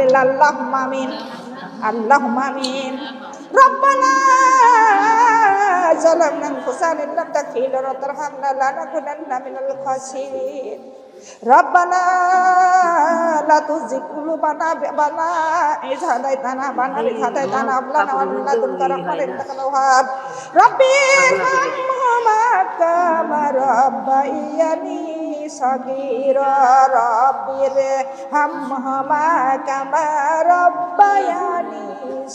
আলহামদুলিল্লাহ আল্লাহ আমিন আল্লাহ আমিন ربنا ظلمنا انفسنا ان لم تغفر لنا وترحمنا لنكونن من الخاسرين ربنا لا تزغ قلوبنا بعد إذ هديتنا بعد إذ هديتنا هب لنا من لدنك رحمة إنك الوهاب ربي ارحمهما كما ربياني সগীরা রব্বির হাম হমা কামা রব্বায়ানি।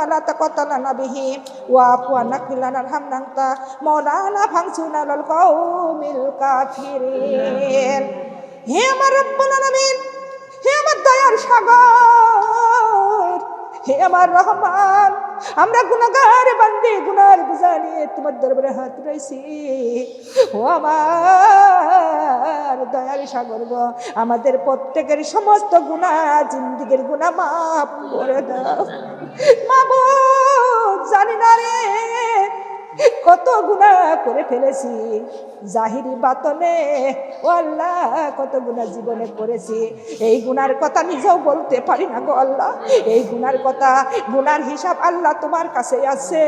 ولا تقتلنا به واعف عنا اغفر لنا ارحمنا انت مولانا فانصرنا على القوم الكافرين হে আমার রব্বুল আলামিন হে আমার দয়ার সাগর হে আমার রহমান, আমরা গুনাগার বান্দি, গুনার বুঝা নিয়ে তোমার দরবারে হাত রয়েছি ও আমার দয়ার সাগর গো, আমাদের প্রত্যেকের সমস্ত গুণা জিন্দিগির গুণা মাফ করে দাও। মাবুদ, জানি না রে কত গুনাহ করে ফেলেছি। জাহিরি বাতনে, ও আল্লাহ, কত গুনাহ জীবনে করেছি। এই গুনার কথা নিজেও বলতে পারি না গো আল্লাহ। এই গুনার কথা গুনার হিসাব আল্লাহ তোমার কাছে আছে।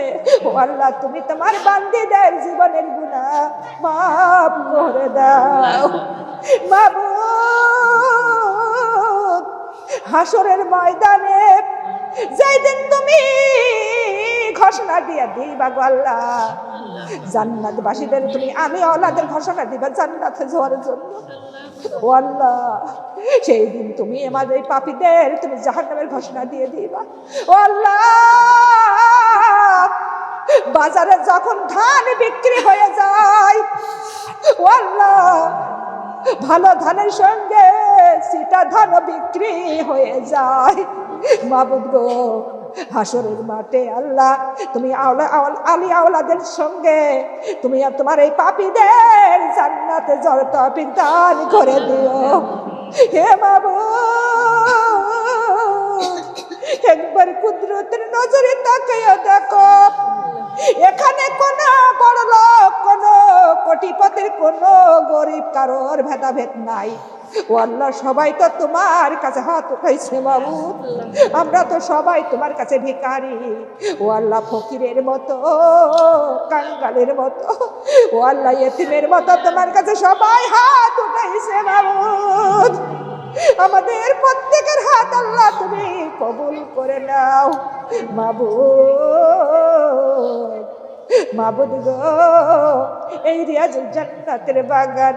ও আল্লাহ, তুমি তোমার বান্দিদের জীবনের গুনাহ মাফ করে দাও। বাবু হাসরের ময়দানে যেই দিন তুমি ঘোষণা দিয়ে দিবা গো জান্নাত বাসীদের তুমি, আমি ওলাদের ঘোষণা দিবা জান্নাতে যাওয়ার জন্য। ও সেই দিন তুমি আমাদের পাপীদের তুমি জাহান্নামের ঘোষণা দিয়ে দিবা। ও বাজারে যখন ধান বিক্রি হয়ে যায়, ও ভালো ধানের সঙ্গে সিটা ধান বিক্রি হয়ে যায়। মাবুদ গো হাসরের মাঠে আল্লাহ, তুমি আওলা আলী আওলাদের সঙ্গে, তুমি তোমার এই পাপীদের জান্নাতে জল তফিক দান করে দিও। হে বাবু একবার কুদরতের নজরে তাকাইয়া দেখো, এখানে কোন বড় লোক কোন কোটিপতির কোন গরিব কারোর ভেদাভেদ নাই। ও আল্লাহ, সবাই তো তোমার কাছে হাত উঠাইছে বাবু আমরা তো সবাই তোমার কাছে ভিকারি ও আল্লাহ, ফকিরের মতো, কাঙ্গালের মতো, ও আল্লাহ, এতিমের মতো তোমার কাছে সবাই হাত উঠাইছে বাবু আমাদের প্রত্যেকের হাত আল্লাহ, তুমি কবুল করে নাও মাবুদ। মাবুদ গো এই রিয়াজুল জান্নাতের বাগান।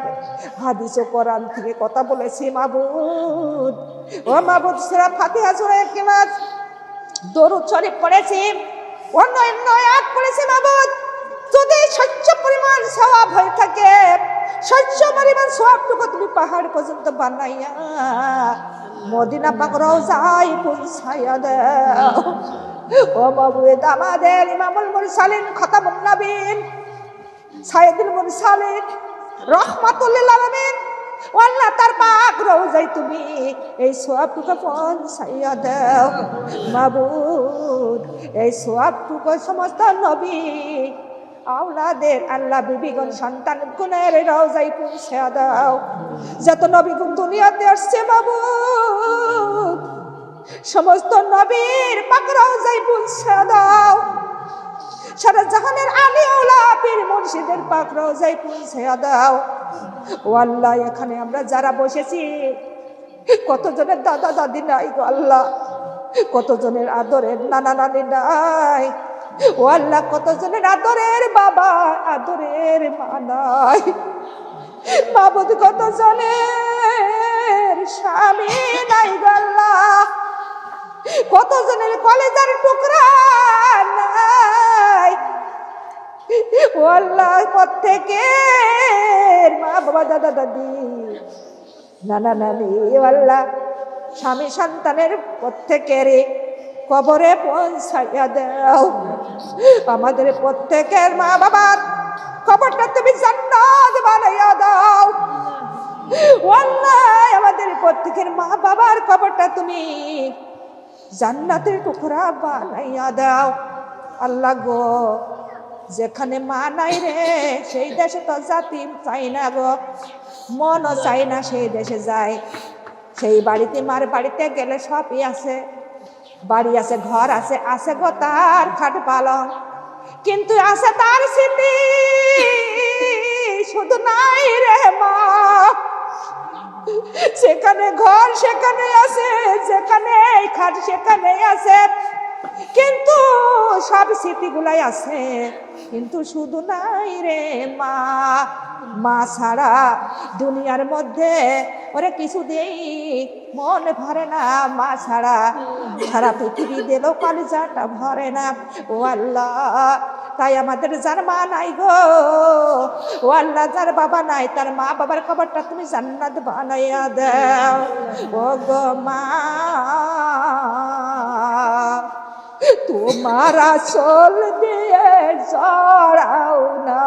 হাদিস ও কোরআন থেকে কথা বলেছি, মাবুদ। ও মাবুদ, সুরা ফাতিহা, সূরা ইখলাস। দরুদ শরীফ পড়েছি অন্য আয়াত পড়েছি মাবুদ। যদি স্বচ্ছ পরিমাণ সওয়াব হয়ে থাকে, স্বচ্ছ পরিমাণ সওয়াবটুকু তুমি পাহাড় পর্যন্ত বানাইয়া মদিনা পাক রওজায় পৌঁছাইয়া দাও। ও বাবুয়েদ আমাদের ইমামুল মুরসালিন খতামুন নবীন সাইদুল মুরসালিন, রহমাতুল্লিল আলামিন। আল্লাহ, তার পাক রওজায় তুমি এই সোয়াবটুকু পৌঁছাইয়া দাও। মাবুদ এই সোয়াবটুকু সমস্ত নবী, আওলাদের আল্লাহ বিবিগণ সন্তান গুণের রওজাই পৌঁছে দাও। যত নবীগুণ দুনিয়াতে আসছে বাবু সমস্ত নবীর পাকরাও যাই পৌঁছে দাও। সারা জাহানের আলী আওলা পীর মুর্শিদের পাকড়াও যাই পৌঁছে দাও। ও আল্লাহ, এখানে আমরা যারা বসেছি, কতজনের দাদা দাদি নাই গো আল্লাহ? কতজনের আদরের নানা নানি নাই? ও আল্লাহ, কতজনের আদরের বাবা, আদরের মা নাই? বাবুদ কতজনের স্বামী নাই গো আল্লাহ? কতজনের কলেজের টুকরা ও প্রত্যেকের মা, বাবা, দাদা, দাদি, নানা, নানি ও আল্লাহ স্বামী, সন্তানের প্রত্যেকের কবরে পৌঁছাইয়া দাও। আমাদের প্রত্যেকের মা, বাবার কবরটা তুমি জান্নাত বানাইয়া দাও। আমাদের প্রত্যেকের মা, বাবার কবরটা তুমি জান্নাতের টুকরা বানাইয়া দাও। আল্লাহ গো, যেখানে মা নাই রে, সেই দেশে তো জাতি চাই না গো। মনও চাই না সেই দেশে যায় সেই বাড়িতে মার বাড়িতে গেলে সবই আছে। বাড়ি আছে, ঘর আছে আছে গো তার খাট পালন। কিন্তু আছে তার স্মৃতি, শুধু নাই রে মা। সেখানে ঘর সেখানে আছে যেখানে খাট সেখানে আছে। কিন্তু সব স্মৃতিগুলাই আছে। কিন্তু শুধু নাই রে মা মা ছাড়া দুনিয়ার মধ্যে ওরে কিছু দেই মন ভরে না, মা ছাড়া। সারা পৃথিবী দিলেও কলিজাটা ভরে না। ও আল্লাহ তাই আমাদের যার মা নাই গো। ও আল্লাহ, যার বাবা নাই, তার মা বাবার খবরটা তুমি জান্নাত বানাইয়া দাও। ও গো মা, তোমার আসল দিয়ে জড়াও না।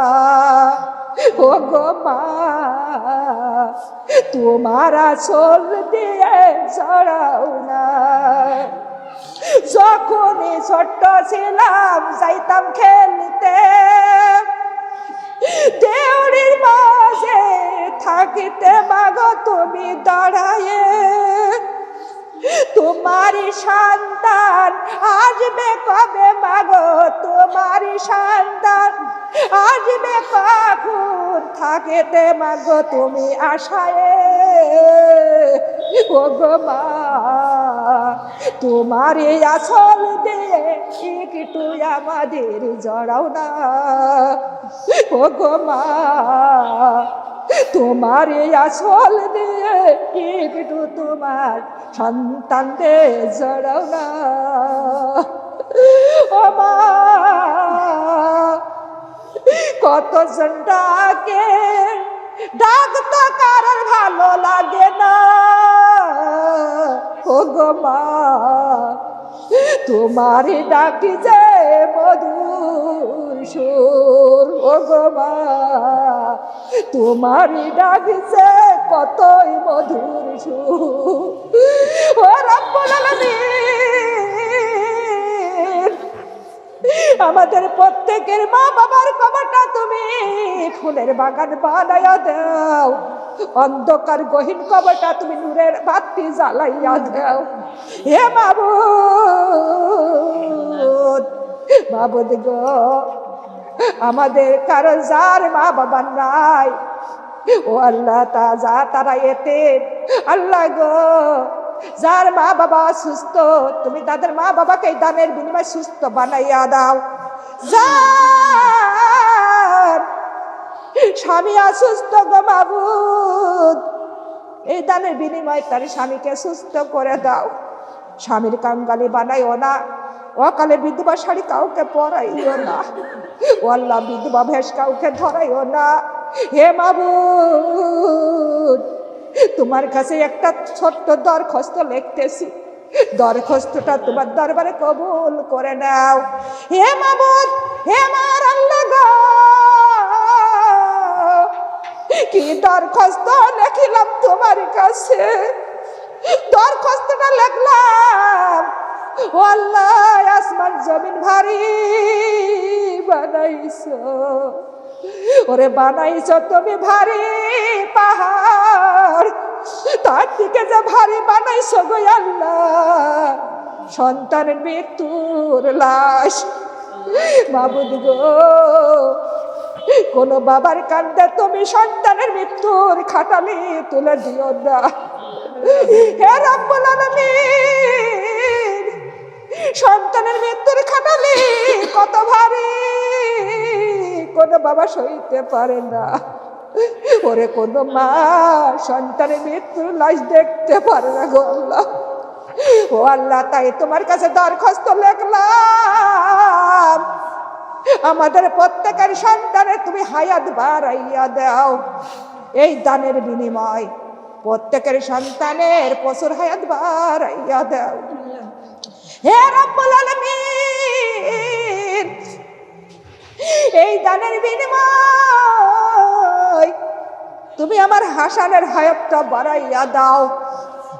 ও গো মা, তোমার আসল দিয়ে জড়াও না। ছোট্ট ছিলাম, যাইতাম খেলতে। দেউরির মাঝে থাকিতে মাগো তুমি দাঁড়ায়ে। তোমারই সন্তান আসবে কবে মাগো তোমারই সন্তান আসবে কখন? থাকেতে মাগো তুমি আশায়। ও গো মা। তোমারই আসল দিয়ে একটু আমাদের জড়াও না। ও গো মা, তোমার এই আসল দিয়ে একটু তোমার সন্তানদের জড়াও না। ও মা, কতজন ডাকে ডাক তো কারোর ভালো লাগে না। ও গো মা, তোমারই ডাকি যে মধুর সুর। ও গো মা, তোমারই ডাকি যে কতই মধুর সুর। ও রব্বুল আলামিন আমাদের প্রত্যেকের মা বাবার কবরটা তুমি ফুলের বাগান বানাইয়া দাও। অন্ধকার গহীন কবরটা তুমি নূরের বাতি জ্বালাইয়া দাও। হে বাবু মাবুদ গো, আমাদের কারও যার মা বাবা নাই। ও আল্লাহ তা যা তারা এতে, আল্লাহ গো যার মা বাবা সুস্থ, তুমি তাদের মা বাবাকে দানের বিনিময়ে সুস্থ বানাইয়া দাও। যার স্বামী অসুস্থ গো মাবুদ, এই দানের বিনিময়ে তার স্বামীকে সুস্থ করে দাও। স্বামীর কাঙ্গালি বানাইও না, অকালে বিধবা শাড়ি কাউকে পরাইও না ও বিধবা ভেষ কাউকে ধরাইও না। হে মাবুদ তোমার কাছে একটা ছোট্ট দরখাস্ত লিখতেছি। দরখাস্তটা তোমার দরবারে কবুল করে নাও। হে মাবুদ, হে মার আল্লাহ গো। কি দরখাস্ত লিখিলাম তোমার কাছে? দরখাস্তটা লিখলাম। ও আল্লাহ আসমান জমিন ভারী বানাইছো। ওরে বানাইছো তুমি ভারী পাহাড়। তার দিকে যে ভারী বানাইছো গো আল্লাহ। সন্তানের মৃত্যুর লাশ। মাবুদ গো, কোন বাবার কান্দে তুমি সন্তানের মৃত্যুর খাটালি তুলে দিও না। হে রব্বুল সন্তানের মৃত্যুর খাটালি কত ভারী, কোন বাবা সইতে পারে না। ওরে কোন মা, সন্তানের মৃত্যুর লাশ দেখতে পারে না গো ও আল্লাহ, তাই তোমার কাছে দরখাস্ত লিখলাম। আমাদের প্রত্যেকের সন্তানের তুমি হায়াত বাড়াইয়া দাও। এই দানের বিনিময় প্রত্যেকের সন্তানের প্রচুর হায়াত বাড়াইয়া দাও। হে রব্বুল আলামিন, এই দানের বিনিময় তুমি আমার হাসানের হায়াতটা বাড়াইয়া দাও।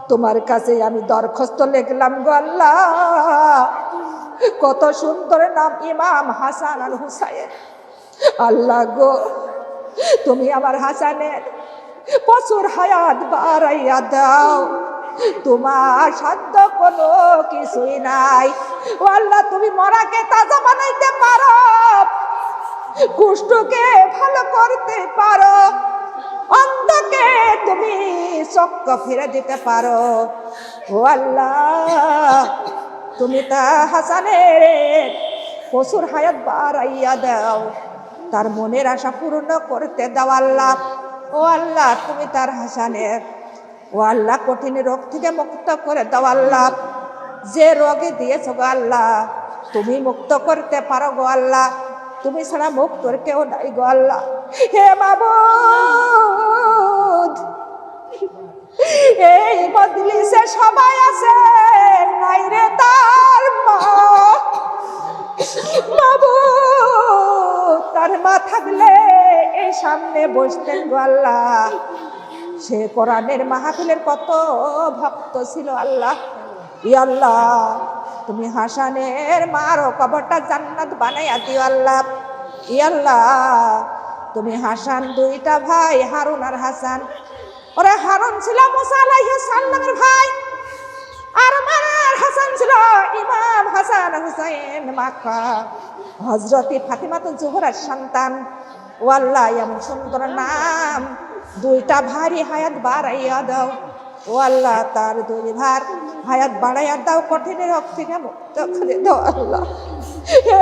তোমার কাছে আমি দরখাস্ত লিখলাম গো আল্লাহ। কত সুন্দর নাম ইমাম হাসান আল হুসাইন। আল্লাহ গো, তুমি আমার হাসানের প্রচুর হায়াত বাড়াইয়া দাও। তোমার সাধ্য কোনো কিছুই নাই। ও আল্লাহ, তুমি মরাকে তাজা বানাইতে পারো। কুষ্ঠকে ভালো করতে পারো। অন্ধকে তুমি চক্ক ফিরে দিতে পারো। ও আল্লাহ, তুমি তা হাসানের পশুর হায়াত বাড়াইয়া দাও। তার মনের আশা পূর্ণ করতে দাও আল্লাহ। ও আল্লাহ, তুমি তার হাসানের। ও আল্লাহ, কঠিন রোগ থেকে মুক্ত করে দাও আল্লাহ। যে রোগে দিয়েছ গো আল্লাহ, তুমি মুক্ত করতে পারো গো আল্লাহ। তুমি ছাড়া মুক্তর কেউ নাই গো আল্লাহ। হে মাবুদ এই মজলিসে সবাই আছে, নাই রে তার মা। মাবুদ তার মা থাকলে এই সামনে বসতেন গো আল্লাহ। সে কোরআনের মাহফিলের কত ভক্ত ছিল আল্লাহ। ই আল্লাহ তুমি হাসানের মারো কবরটা জান্নাত বানাইয়া দিও আল্লাহ। ই আল্লাহ, তুমি হাসান দুইটা ভাই, হারুন আর হাসান। ওরে হারুন ছিল মুসা আলাইহিস ভাই, আর আমার হাসান ছিল ইমাম হাসান হুসাইন মাক্কা। হজরতি ফাতিমাতুল জোহরার সন্তান। ও আল্লাহ, এমন সুন্দর নাম। দুইটা ভারী হায়াত বাড়াইয়া দাও। ও আল্লাহ, তার দুই ভার হায়াত বাড়াইয়া দাও কঠিন রোগ থেকে মুক্ত করে দাও আল্লাহ। হে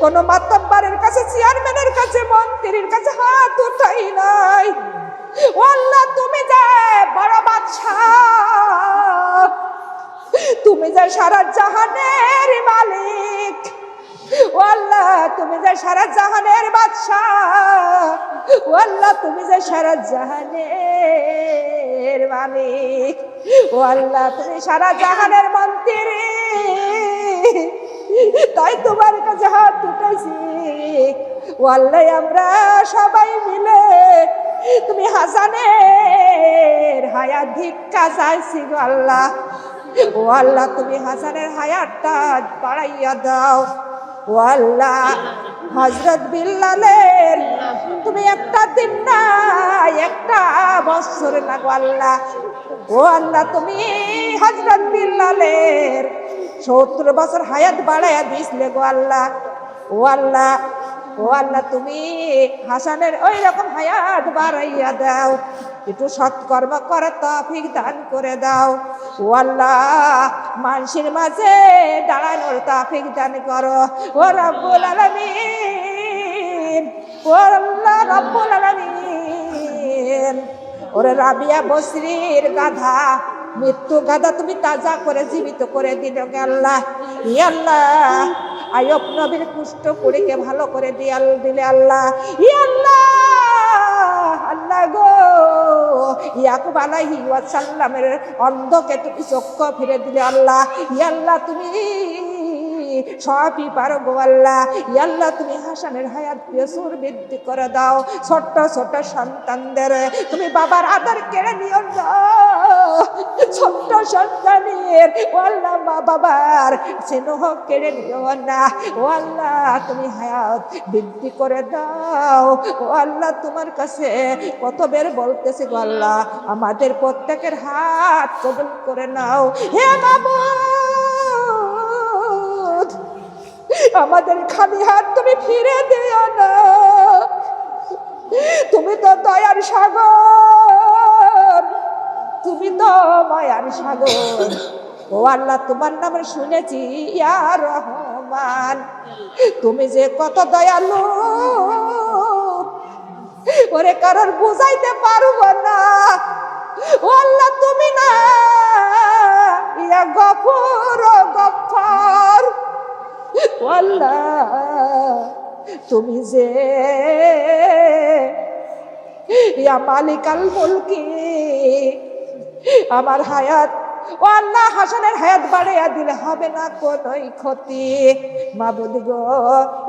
কোন মাতব্বারের কাছে, চেয়ারম্যানের কাছে, মন্ত্রীর কাছে হাত উঠাই নাই। আল্লাহ, তুমি যে বড় বাদশাহ, তুমি যে সারা জাহানের মালিক। ও তুমি যে সারা জাহানের বাদশাহ ও তুমি যে সারা জাহানের মালিক ও তুমি সারা জাহানের মন্ত্রী। তাই তোমার কাছে হাত উঠেছি। ও আমরা সবাই মিলে তুমি হাসানের হায়াত ভিক্ষা চাইছি গো আল্লাহ। ও আল্লাহ তুমি হাসানের হায়াতটা বাড়াইয়া দাও। ও হজরত বিল্লালের, তুমি একটা দিন না একটা বছর না আল্লাহ। ও আল্লাহ, তুমি হজরত বিল্লালের সত্তর বছর হায়াত বাড়াইয়া দিসলে গো আল্লাহ। ও আল্লাহ ও আল্লাহ, তুমি হাসানের ওই রকম হায়াত বাড়াইয়া দাও। একটু সৎকর্ম করে, তফিক দান করে দাও। ও আল্লাহ, মানুষের মাঝে দাঁড়ানোর তফিক দান করো। ও রব্বুল আলামিন, ও আল্লাহ রব্বুল আলামিন। ওরে রাবিয়া বসরির গাধা, মৃত্যু গাধা তুমি তাজা করে, জীবিত করে দিল আল্লাহ। ই আল্লাহ, আয়ব নবীর কুষ্ঠ কুড়িকে ভালো করে দিয়াল দিলে আল্লাহ। ই আল্লাহ আল্লাহ গো। ইয়াকুব আলাইহি ওয়াসাল্লামের অন্ধকে তুমি চক্ষু ফিরে দিলে আল্লাহ। ইয়াল্লাহ তুমি সবই পারো গো আল্লাহ। ই তুমি হাসানের হায়াত পেসুর বৃদ্ধি করে দাও। ছোট্ট ছোট্ট সন্তানদের, তুমি বাবার আদার কেড়ে নিও ছোট্ট সন্তানের, ও আল্লাহ, মা বাবার স্নেহ কেড়ে নিও না। ও আল্লাহ, তুমি হায়াত বৃদ্ধি করে দাও। ও আল্লাহ, তোমার কাছে কত বের বলতেছি গো আল্লাহ। আমাদের প্রত্যেকের হাত কবুল করে নাও। হে মাবুদ আমাদের খালি হাত তুমি ফিরে দিও না। তুমি তো দয়ার সাগর। তুমি তো মায়ার সাগর। ও আল্লাহ, তোমার নামে শুনেছি, ইয়া রহমান। তুমি যে কত দয়ালু। ওরে কারোর বুঝাইতে পারব না। ও আল্লাহ, তুমি না। ইয়া গফুর গফার আল্লাহ, তুমি যে ইয়া মালিকাল মুলকি, আমার হায়াত, ও আল্লাহ, হাসানের হায়াত বাড়াইয়া দিলে হবে না কোনোই ক্ষতি। মাবুদ গো,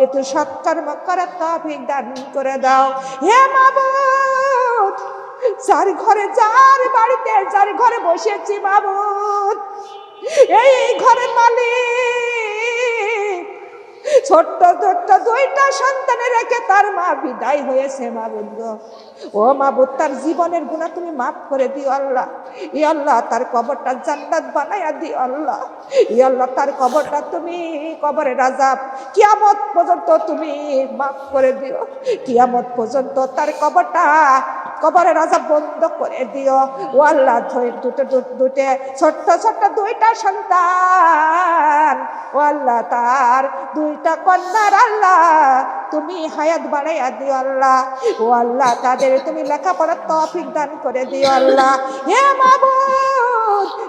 একটু সৎকর্ম করার তফিক দান করে দাও। হে মাবুদ, যার ঘরে, যার বাড়িতে, যার ঘরে বসেছি মাবুদ, এই ঘরের মালিক ছোট্ট ছোট্ট দুইটা সন্তানে রেখে তার মা বিদায় হয়েছে মাবুদ গো ও মাবুদ তার জীবনের গুণা তুমি মাফ করে দিও আল্লাহ। ই আল্লাহ, তার কবরটা জান্নাত বানাইয়া দিও আল্লাহ। ই আল্লাহ, তার কবরটা তুমি কবরে রাজাব। কিয়ামত পর্যন্ত তুমি মাফ করে দিও। কিয়ামত পর্যন্ত তার কবরটা কবরে রাজা বন্ধ করে দিও। ও আল্লাহ দুটো দুটো ছোট্ট ছোট্ট দুইটা সন্তান। ও আল্লাহ, তার দুইটা কন্যার আল্লাহ, তুমি হায়াত বাড়াইয়া দিও আল্লাহ। ও আল্লাহ, তাদের তুমি লেখাপড়ার তফিক দান করে দিও আল্লাহ। হে মাবুদ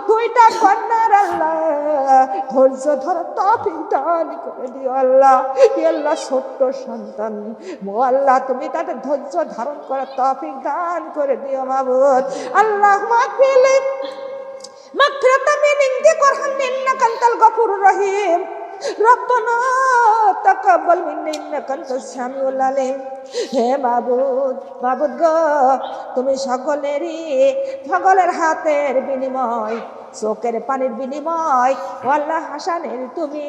দুইটা কন্যার আল্লাহ। ধৈর্য ধর তফিক দান করে দিও আল্লাহ। আল্লাহ, ছোট্ট সন্তান। মো আল্লাহ, তুমি তাদের ধৈর্য ধারণ করে তফিক দান করে দিও মাবুদ। আল্লাহ, মাগফিরাত। মাগফিরাতামিন ইন্দি করহান ইন্নাকান্তাল গফুর রহিম। রব্বানা তাকাব্বাল মিন্না ইন্নাকা আনতাস সামিউল আলিম হে মাবুদ মাবুদ গো, তুমি সকলেরই সকলের হাতের বিনিময়, চোখের পানির বিনিময় আল্লাহ হাসানের তুমি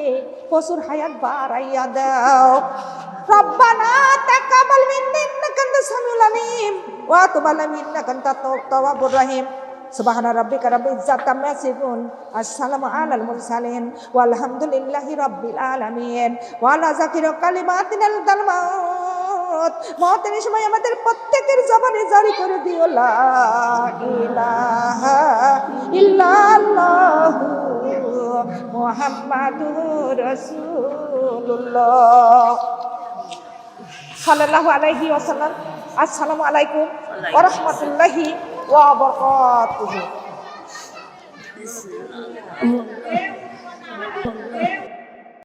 প্রচুর হায়াত বাড়াইয়া দাও। রব্বানা তাকাব্বাল মিন্না ইন্নাকা আনতাস সামিউল আলিম ওয়া তুবালা মিন্নাকা আনতাত তাওয়াবুর রহিম। সুবহানা রাব্বিকা রাব্বিল ইজ্জাতি আম্মা ইয়াসিফুন আসসালামু আলাল মুরসালিন ওয়ালহামদুলিল্লাহি রাব্বিল আলামিন ওয়া আলা যাকিরা কালিমাতিনাল দালমাত মতের সময় আমাদের প্রত্যেকের জবানে জারি করে দিও মুহাম্মাদুর সাল্লাল্লাহু আলাইহি ওয়াসাল্লাম আসসালামু আলাইকুম ওয়া বারাকাতুহু